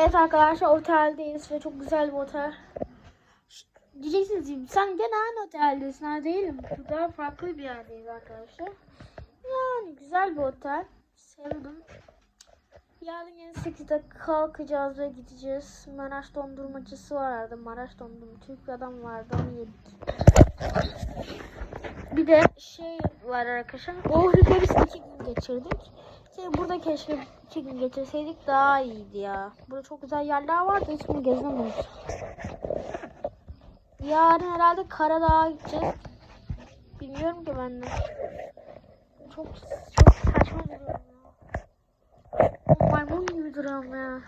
Evet arkadaşlar oteldeyiz ve çok güzel bir otel. Diyeceksiniz sen gene aynı oteldesin ha değilim. Burada farklı bir yerdeyiz arkadaşlar. Yani güzel bir otel. Sevdim. Yarın yine 8'de kalkacağız ve gideceğiz. Maraş dondurmacısı vardı. Maraş dondurma. Türk adam vardı onu yedik. Bir de şey var arkadaşlar. Ohri'de biz iki gün geçirdik. Şey, burada keşke iki gün geçirseydik daha iyiydi ya. Burada çok güzel yerler vardı. Hiçbirini gezemedik. Yarın herhalde Karadağ'a gideceğiz. Bilmiyorum ki ben de. Çok çok saçma bir durum ya. Maymun gibi duruyorum ya.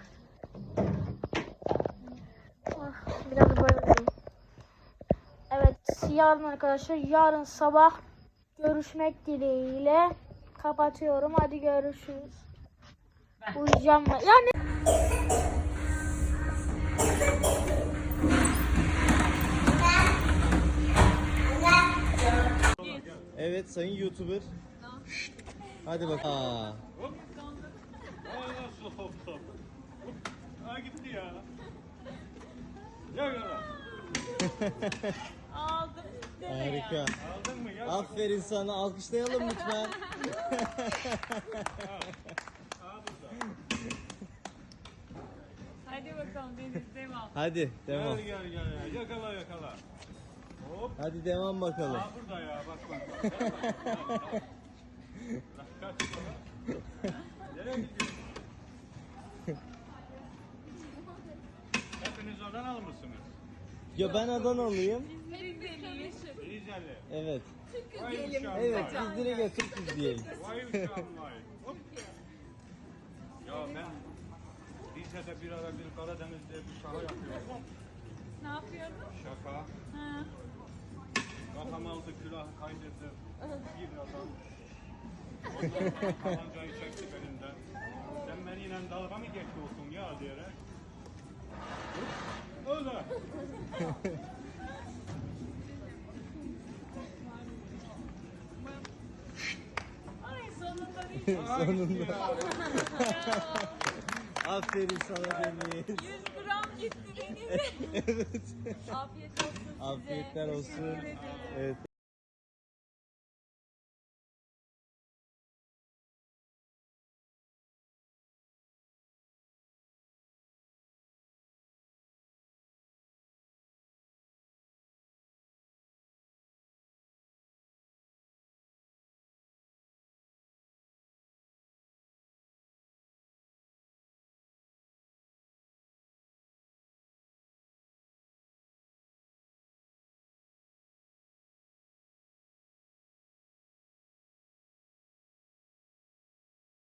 Ah, biraz böyle durayım. Evet yarın arkadaşlar yarın sabah görüşmek dileğiyle kapatıyorum. Hadi görüşürüz. Uyuyacağım ben. Yani Evet sayın YouTuber. Hadi bak. Aa. Aa, gitti ya. Ya ya. Harika. Aldın mı? Ya. Aferin sana. Alkışlayalım lütfen. Bakalım Deniz devam. Hadi devam. Gel gel gel. ya. Yakala yakala. Hop. Hadi devam bakalım. Aa burada ya bak bak. bak. Kaç sonra. Nereye gidiyorsun? Hepiniz oradan almışsınız. Ya ben Adanalıyım. Rizeli. Evet. Vay uşağım Evet vay. biz direkt Atatürk diyelim. Vay uşağım vay. Hop. Ya ben Rize'de bir ara bir Karadeniz'de bir şaka yapıyordum. Ne yapıyordun? Şaka. Ha. Kafam aldı külahı kaydırdı. Bir adam. Tabancayı çekti elimden. Sen benimle dalga mı geçiyorsun ya diyerek. Öyle. Ay sonunda değil. Gitti ya. Aferin sana Deniz. 100 gram gitti Deniz. evet. Afiyet olsun size. Afiyetler olsun. Teşekkür ederim. Evet.